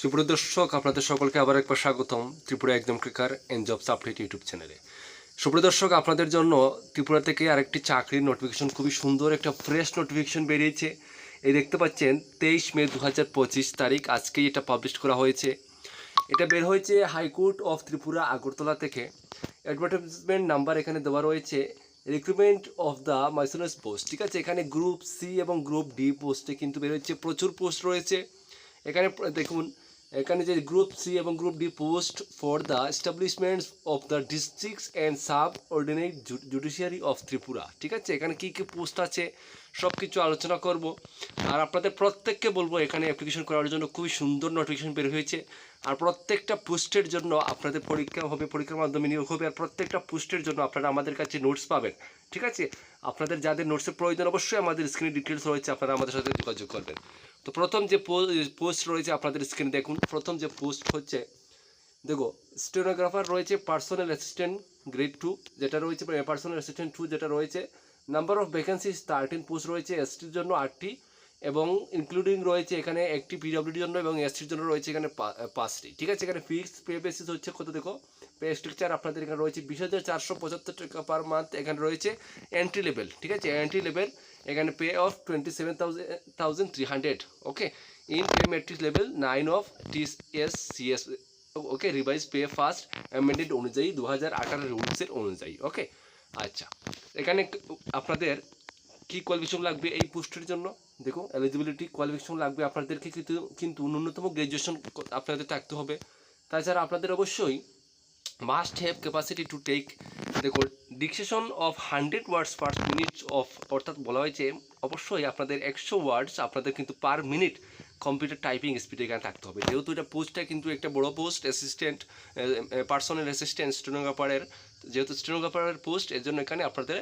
সুপ্রিয় দর্শক আপনাদের সকলকে আবার একবার স্বাগতম ত্রিপুরা একদম career and jobs update YouTube চ্যানেলে। সুপ্রিয় দর্শক আপনাদের জন্য ত্রিপুরা থেকে আরেকটি চাকরির নোটিফিকেশন খুবই সুন্দর একটা ফ্রেশ নোটিফিকেশন বেরিয়েছে। এই দেখতে পাচ্ছেন, তেইশ মে দু হাজার পঁচিশ তারিখ, আজকেই এটা পাবলিশ করা হয়েছে। এটা বের হয়েছে হাইকোর্ট অফ ত্রিপুরা আগরতলা থেকে। অ্যাডভার্টাইজমেন্ট নাম্বার এখানে দেওয়া রয়েছে recruitment of the miscellaneous post ঠিক আছে? এখানে গ্রুপ সি এবং গ্রুপ ডি পোস্টে কিন্তু বের হচ্ছে প্রচুর পোস্ট রয়েছে। এখানে দেখুন এখানে যে গ্রুপ সি এবং group D post for the establishments of the districts and subordinate judiciary of Tripura ঠিক আছে? এখানে কী কী পোস্ট আছে? সব কিছু আলোচনা করব। আর আপনাদের প্রত্যেককে বলব, এখানে অ্যাপ্লিকেশন করার জন্য খুবই সুন্দর নোটিফিকেশন বের হয়েছে। আর প্রত্যেকটা পোস্টের জন্য আপনাদের পরীক্ষা হবে, পরীক্ষার মাধ্যমে নিয়োগ হবে। আর প্রত্যেকটা পোস্টের জন্য আপনারা আমাদের কাছে নোটস পাবেন। ঠিক আছে? আপনাদের যাদের নোটসের প্রয়োজন, অবশ্যই আমাদের স্ক্রিনে ডিটেলস রয়েছে, আপনারা আমাদের সাথে যোগাযোগ করবেন। তো প্রথম যে পোস্ট রয়েছে আপনাদের স্ক্রিনে দেখুন। প্রথম যে পোস্ট হচ্ছে, দেখো স্টেনোগ্রাফার রয়েছে পার্সোনাল অ্যাসিস্ট্যান্ট গ্রেড টু যেটা রয়েছে পার্সোনাল অ্যাসিস্ট্যান্ট টু যেটা রয়েছে। Number of vacancies thirteen post রয়েছে এসটির জন্য আটটি এবং ইনক্লুডিং রয়েছে এখানে একটি পিডব্লিউডির জন্য এবং এসটির জন্য রয়েছে এখানে পাঁচটি। ঠিক আছে, এখানে ফিক্সড পে বেসিস হচ্ছে কত দেখো? পে স্ট্রাকচার আপনাদের এখানে রয়েছে বিশ হাজার চারশো পঁচাত্তর টাকা পার মান্থ এখানে রয়েছে এন্ট্রি লেভেল ঠিক আছে? এন্ট্রি লেভেল এখানে pay of twenty seven thousand three hundred okay in pay matrix level nine of T S okay revise pay first amended অনুযায়ী দু হাজার আঠারো রুলসের অনুযায়ী ওকে আচ্ছা এখানে আপনাদের কি কোয়ালিফিকেশন লাগবে এই পোস্টের জন্য? দেখো এলিজিবিলিটি কোয়ালিফিকেশন লাগবে আপনাদেরকে কিন্তু কিন্তু ন্যূনতম গ্র্যাজুয়েশন আপনাদের থাকতে হবে। তাছাড়া আপনাদের অবশ্যই must have capacity to take দেখো diction of hundred words per minute of অর্থাৎ বলা হয়েছে অবশ্যই আপনাদের একশো ওয়ার্ডস আপনাদের কিন্তু per minute computer typing speed এখানে থাকতে হবে। যেহেতু এটা পোস্টটা কিন্তু একটা বড় পোস্ট অ্যাসিস্ট্যান্ট পার্সোনাল অ্যাসিস্ট্যান্ট স্টেনোগ্রাফারের যেহেতু স্টেনোগ্রাফারের পোস্ট এর জন্য এখানে আপনাদের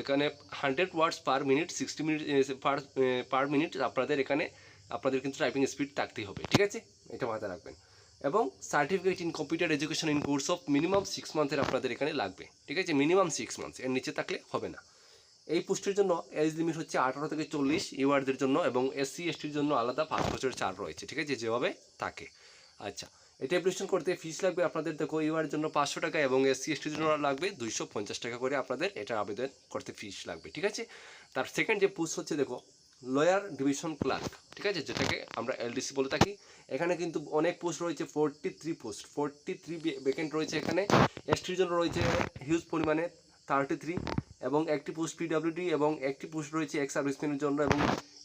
এখানে hundred words per minute sixty minute per per minute আপনাদের এখানে, আপনাদের কিন্তু টাইপিং স্পিড থাকতেই হবে, ঠিক আছে? এটা মাথায় রাখবেন। এবং certificate in computer education in course of minimum six মান্থের আপনাদের এখানে লাগবে। ঠিক আছে? মিনিমাম সিক্স মান্থস এর নিচে থাকলে হবে না। এই পোস্টের জন্য এজ লিমিট হচ্ছে আঠারো থেকে চল্লিশ ইউআরদের জন্য এবং এসসি এসটির জন্য আলাদা পাঁচ বছরের ছাড় রয়েছে। ঠিক আছে? যেভাবে থাকে। আচ্ছা এটা অ্যাপ্লিকেশন করতে ফিস লাগবে আপনাদের। দেখো, ইউআর জন্য পাঁচশো টাকা এবং এসসি এসটির জন্য লাগবে দুইশো পঞ্চাশ টাকা করে আপনাদের এটা আবেদন করতে ফিস লাগবে। ঠিক আছে? তার সেকেন্ড যে পোস্ট হচ্ছে, দেখো লয়ার ডিভিশন ক্লার্ক ঠিক আছে? যেটাকে আমরা এলডিসি বলে থাকি। এখানে কিন্তু অনেক পোস্ট রয়েছে forty three post forty three vacant রয়েছে এখানে। এসটির জন্য রয়েছে হিউজ পরিমাণে থার্টি থ্রি এবং একটি পোস্ট পিডাব্লিউডি এবং একটি পোস্ট রয়েছে এক্স সার্ভিসম্যানের জন্য এবং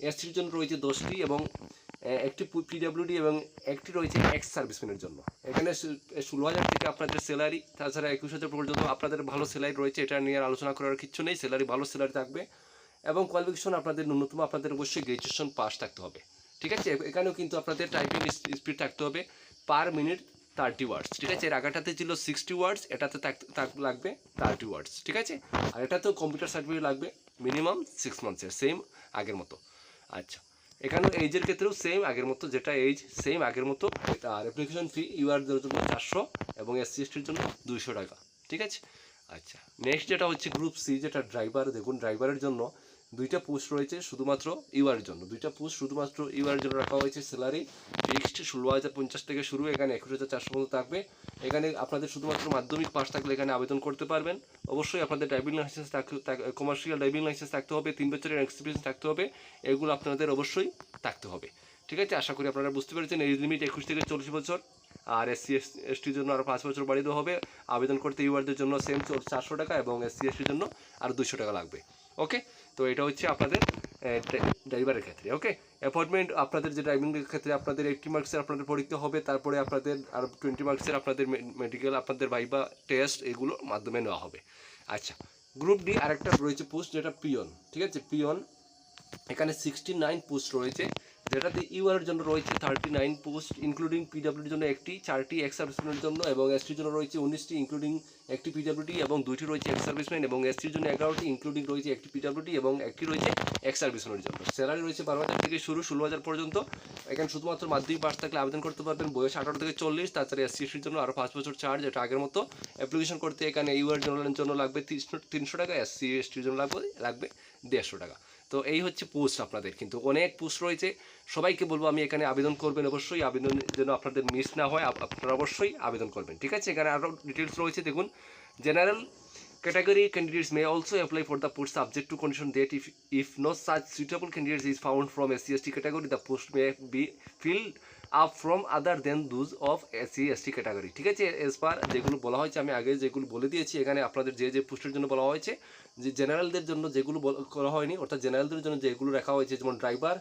এসটির জন্য রয়েছে দশটি এবং একটি পিডাব্লিউডি এবং একটি রয়েছে এক্স সার্ভিসম্যানের জন্য। এখানে ষোলো হাজার থেকে আপনাদের স্যালারি তাছাড়া একুশ হাজার পর্যন্ত আপনাদের ভালো স্যালারি রয়েছে, এটা নিয়ে আলোচনা করার কিছু নেই। স্যালারি ভালো স্যালারি থাকবে। এবং কোয়ালিফিকেশন আপনাদের ন্যূনতম, আপনাদের অবশ্যই গ্র্যাজুয়েশন পাস থাকতে হবে। ঠিক আছে? এখানেও কিন্তু আপনাদের টাইপিং স্পিড থাকতে হবে পার মিনিট থার্টি ওয়ার্ডস ঠিক আছে? এর আগাটাতে ছিল সিক্সটি ওয়ার্ডস এটাতে লাগবে থার্টি ওয়ার্ডস ঠিক আছে? আর এটাতেও কম্পিউটার সার্টিফিকেট লাগবে মিনিমাম সিক্স মান্থসের সেম আগের মতো। আচ্ছা এখানেও এইজের ক্ষেত্রেও সেম আগের মতো, যেটা এইজ সেম আগের মতো। আর অ্যাপ্লিকেশন ফি ইউআরদের জন্য চারশো এবং এসসি এসটির জন্য দুইশো টাকা। ঠিক আছে? আচ্ছা নেক্সট যেটা হচ্ছে গ্রুপ সি যেটা ড্রাইভার দেখুন ড্রাইভারের জন্য দুইটা পোস্ট রয়েছে শুধুমাত্র ইউআর জন্য। দুইটা পোস্ট শুধুমাত্র ইউআর জন্য রাখা হয়েছে স্যালারি ফিক্সড ষোলো হাজার পঞ্চাশ থেকে শুরু, এখানে একুশ হাজার চারশো পর্যন্ত থাকবে। এখানে আপনাদের শুধুমাত্র মাধ্যমিক পাস থাকলে এখানে আবেদন করতে পারবেন। অবশ্যই আপনাদের ড্রাইভিং লাইসেন্স থাকতে কমার্শিয়াল ড্রাইভিং লাইসেন্স থাকতে হবে, তিন বছরের এক্সপিরিয়েন্স থাকতে হবে, এগুলো আপনাদের অবশ্যই থাকতে হবে। ঠিক আছে? আশা করি আপনারা বুঝতে পেরেছেন এই লিমিট একুশ থেকে চল্লিশ বছর। আর এসসি এসটির জন্য আরও পাঁচ বছর বাড়িয়ে দেওয়া হবে। আবেদন করতে ইউআরদের জন্য সেম চারশো টাকা এবং এসসি এসটির জন্য আরও দুশো টাকা লাগবে। ওকে তো এটা হচ্ছে আপনাদের ড্রাইভারের ক্ষেত্রে, ওকে? অ্যাপয়েন্টমেন্ট আপনাদের যে ড্রাইভিংয়ের ক্ষেত্রে আপনাদের এইটটি মার্কসের আপনাদের পরীক্ষা হবে, তারপরে আপনাদের আর টোয়েন্টি মার্কসের আপনাদের মেডিকেল আপনাদের ভাইবা টেস্ট এগুলোর মাধ্যমে নেওয়া হবে। আচ্ছা গ্রুপ ডি আরেকটা রয়েছে পোস্ট যেটা পিয়ন ঠিক আছে? পিয়ন এখানে সিক্সটি নাইন পোস্ট রয়েছে। যেটাতে ইউআর জন্য রয়েছে থার্টি নাইন পোস্ট ইনক্লুডিং পিডাব্লিউডির জন্য একটি, চারটি এক্স সার্ভিসম্যানের জন্য এবং এসটির জন্য রয়েছে উনিশটি ইনক্লুডিং একটি পিডাব্লিউডি এবং দুইটি রয়েছে এক্স সার্ভিসম্যান এবং এসটির জন্য এগারোটি ইনক্লুডিং রয়েছে একটি পিডাব্লিউডি এবং একটি রয়েছে এক্স সার্ভিসম্যানের জন্য। স্যালারি রয়েছে বারো হাজার থেকে শুরু ষোলো হাজার পর্যন্ত। এখানে শুধুমাত্র মাধ্যমিক পাস থাকলে আবেদন করতে পারবেন। বয়স আঠারো থেকে চল্লিশ, তাছাড়া এসসি এসটির জন্য আরও পাঁচ বছর চার্জ যেটা আগের মতো অ্যাপ্লিকেশন করতে এখানে ইউআর জন্য লাগবে তিনশো তিনশো টাকা এসসি এসটির জন্য লাগবে লাগবে দেড়শো টাকা। তো এই হচ্ছে পোস্ট আপনাদের। কিন্তু অনেক পোস্ট রয়েছে। সবাইকে বলব, আমি এখানে আবেদন করবেন অবশ্যই। আবেদন যেন আপনাদের মিস না হয় আপনারা অবশ্যই আবেদন করবেন, ঠিক আছে? এখানে আরও ডিটেলস রয়েছে, দেখুন। General category candidates may also apply for the post subject to condition that if if no such suitable candidates is found from S C S T category the post may be filled up from other than those of SC ST category ঠিক আছে? S পার যেগুলো বলা হয়েছে, আমি আগে যেগুলো বলে দিয়েছি, এখানে আপনাদের যে যে পোস্টের জন্য বলা হয়েছে, যে জেনারেলদের জন্য যেগুলো করা হয়নি, অর্থাৎ জেনারেলদের জন্য যেগুলো রাখা হয়েছে, যেমন ড্রাইভার,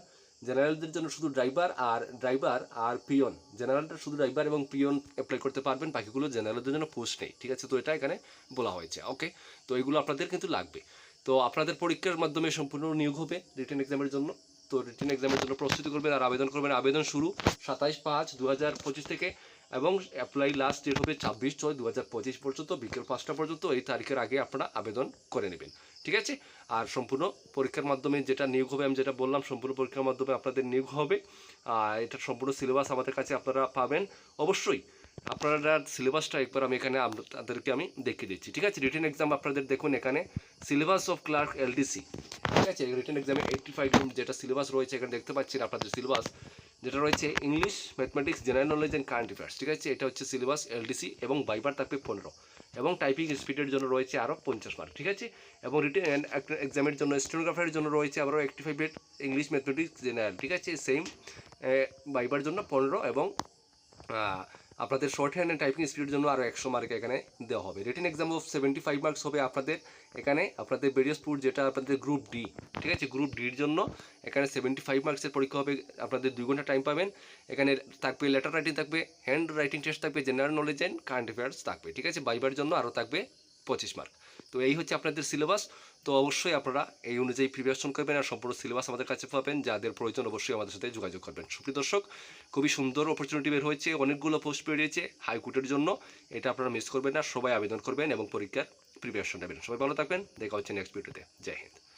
জেনারেলদের জন্য শুধু ড্রাইভার আর ড্রাইভার আর পিয়ন। জেনারেলটা শুধু ড্রাইভার এবং পিয়ন অ্যাপ্লাই করতে পারবেন, বাকিগুলো জেনারেলদের জন্য পোস্ট নেই। ঠিক আছে? তো এটা এখানে বলা হয়েছে ওকে তো এগুলো আপনাদের কিন্তু লাগবে। তো আপনাদের পরীক্ষার মাধ্যমে সম্পূর্ণ নিয়োগ হবে রিটেন এক্সামের জন্য। তো রিটেন এক্সামের জন্য প্রস্তুতি করবেন আর আবেদন করবেন। আবেদন শুরু সাতাইশ পাঁচ দু থেকে এবং অ্যাপ্লাই লাস্ট ডেট হবে ছাব্বিশ ছয় দু পর্যন্ত, বিকেল পাঁচটা পর্যন্ত। এই তারিখের আগে আপনারা আবেদন করে নেবেন। ঠিক আছে? আর সম্পূর্ণ পরীক্ষার মাধ্যমে যেটা নিয়োগ হবে, আমি যেটা বললাম, সম্পূর্ণ পরীক্ষার মাধ্যমে আপনাদের নিয়োগ হবে। আর এটার সম্পূর্ণ সিলেবাস আমাদের কাছে আপনারা পাবেন। অবশ্যই আপনারা সিলেবাসটা একবার আমি এখানে তাদেরকে আমি দেখিয়ে দিচ্ছি। ঠিক আছে? রিটেন এক্সাম আপনাদের দেখুন এখানে। সিলেবাস অফ ক্লার্ক এলডিসি ঠিক আছে? রিটেন এক্সামে এইটটি ফাইভ যেটা সিলেবাস রয়েছে, এখানে দেখতে পাচ্ছেন আপনাদের সিলেবাস যেটা রয়েছে English mathematics general knowledge and current affairs ঠিক আছে? এটা হচ্ছে সিলেবাস এলডিসি এবং বাইবার থাকবে পনেরো। এবং টাইপিং স্পিডের জন্য রয়েছে আরও পঞ্চাশ মার্ক ঠিক আছে? এবং রিটেন এক্সামের জন্য স্টেনোগ্রাফারের জন্য রয়েছে আবারও eighty five English mathematics general ঠিক আছে? সেম বাইবার জন্য পনেরো এবং আপনাদের শর্ট হ্যান্ড অ্যান্ড টাইপিং স্পিডের জন্য আরও একশো মার্ক এখানে দেওয়া হবে। Written exam of seventy five marks হবে আপনাদের এখানে। আপনাদের বেরিয়াসপুর যেটা আপনাদের গ্রুপ ডি ঠিক আছে? গ্রুপ ডির জন্য এখানে সেভেন্টি ফাইভ মার্কসের পরীক্ষা হবে, আপনাদের দুই ঘণ্টা টাইম পাবেন। এখানে থাকবে লেটার রাইটিং থাকবে হ্যান্ড রাইটিং টেস্ট থাকবে general knowledge and current affairs থাকবে, ঠিক আছে? বাইবার জন্য আরও থাকবে পঁচিশ মার্ক তো এই হচ্ছে আপনাদের সিলেবাস তো অবশ্যই আপনারা এই অনুযায়ী প্রিপারেশন করবেন আর সম্পূর্ণ সিলেবাস আমাদের কাছে পাবেন। যাদের প্রয়োজন অবশ্যই আমাদের সাথে যোগাযোগ করবেন। সুপ্রিয় দর্শক, খুবই সুন্দর অপরচুনিটি বের হয়েছে। অনেকগুলো পোস্ট বেরিয়েছে হাইকোর্টের জন্য। এটা আপনারা মিস করবেন না। সবাই আবেদন করবেন এবং পরীক্ষার প্রিপারেশন নেবেন। সবাই ভালো থাকবেন। দেখা হচ্ছে নেক্সট ভিডিওতে জয় হিন্দ।